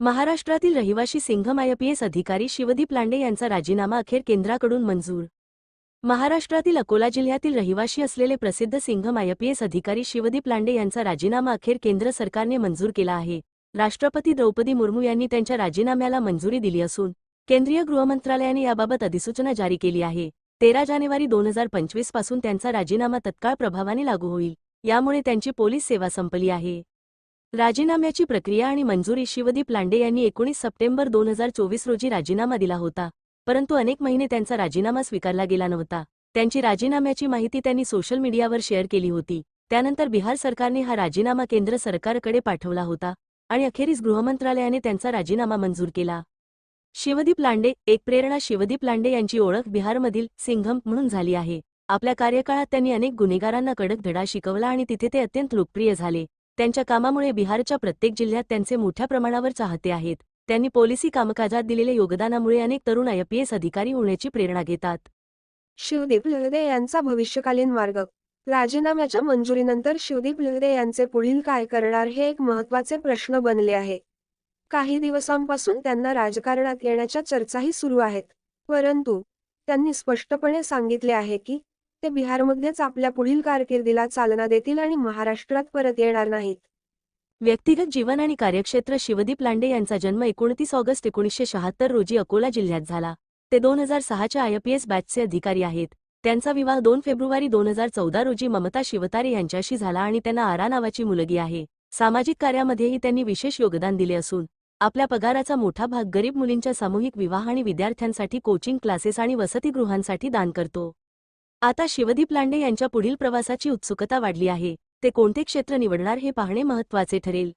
महाराष्ट्रातील रहिवाशी सिंघम आयपीएस अधिकारी शिवदीप लांडे यांचा राजीनामा अखेर केंद्राकडून मंजूर. महाराष्ट्रातील अकोला जिल्ह्यातील रहिवाशी असलेले प्रसिद्ध सिंघम आयपीएस अधिकारी शिवदीप लांडे यांचा राजीनामा अखेर केंद्र सरकारने मंजूर केला आहे. राष्ट्रपती द्रौपदी मुर्मू यांनी त्यांच्या राजीनाम्याला मंजुरी दिली असून केंद्रीय गृहमंत्रालयाने याबाबत अधिसूचना जारी केली आहे. तेरा जानेवारी दोन हजार पंचवीसपासून त्यांचा राजीनामा तत्काळ प्रभावाने लागू होईल. यामुळे त्यांची पोलीस सेवा संपली आहे. राजीनाम्याची प्रक्रिया आणि मंजुरी शिवदीप लांडे यांनी एकोणीस सप्टेंबर दोन हजार चोवीस रोजी राजीनामा दिला होता परंतु अनेक महिने त्यांचा राजीनामा स्वीकारला गेला नव्हता. त्यांची राजीनाम्याची माहिती त्यांनी सोशल मीडियावर शेअर केली होती. त्यानंतर बिहार सरकारने हा राजीनामा केंद्र सरकारकडे पाठवला होता आणि अखेरीस गृहमंत्रालयाने त्यांचा राजीनामा मंजूर केला. शिवदीप लांडे एक प्रेरणा शिवदीप लांडे यांची ओळख बिहारमधील सिंघम म्हणून झाली आहे. आपल्या कार्यकाळात त्यांनी अनेक गुन्हेगारांना कडक धडा शिकवला आणि तिथे ते अत्यंत लोकप्रिय झाले. त्यांच्या कामामुळे बिहारच्या प्रत्येक जिल्ह्यात त्यांचे मोठ्या प्रमाणावर चाहते आहेत. त्यांनी पोलिसी कामकाजात दिलेल्या योगदानामुळे अनेक तरुण आयपीएस अधिकारी होण्याची प्रेरणा घेतात. शिवदीप लहदे यांचा भविष्यकालीन मार्ग. राजीनाम्याच्या मंजुरीनंतर शिवदीप लहदे यांचे पुढील काय करणार हे एक महत्त्वाचे प्रश्न बनले आहे. काही दिवसांपासून त्यांना राजकारणात येण्याच्या चर्चाही सुरू आहेत. परंतु त्यांनी स्पष्टपणे सांगितले आहे की ते बिहारमध्येच आपल्या पुढील कारकिर्दीला चालना देतील आणि महाराष्ट्रात परत येणार नाहीत. व्यक्तिगत जीवन आणि कार्यक्षेत्र शिवदीप लांडे यांचा जन्म एकोणतीस ऑगस्ट एकोणीसशे शहात्तर रोजी अकोला जिल्ह्यात झाला. ते दोन हजार सहाच्या आयपीएस बॅचचे अधिकारी आहेत. त्यांचा विवाह दोन फेब्रुवारी दोन हजार चौदा रोजी ममता शिवतारे यांच्याशी झाला आणि त्यांना आरा नावाची मुलगी आहे. सामाजिक कार्यामध्येही त्यांनी विशेष योगदान दिले असून आपल्या पगाराचा मोठा भाग गरीब मुलींच्या सामूहिक विवाह आणि विद्यार्थ्यांसाठी कोचिंग क्लासेस आणि वसतिगृहांसाठी दान करतो. आता शिवदीप लांडे यांच्या पुढील प्रवासाची उत्सुकता वाढली आहे. ते कोणते क्षेत्र निवडणार हे पाहणे महत्त्वाचे ठरेल.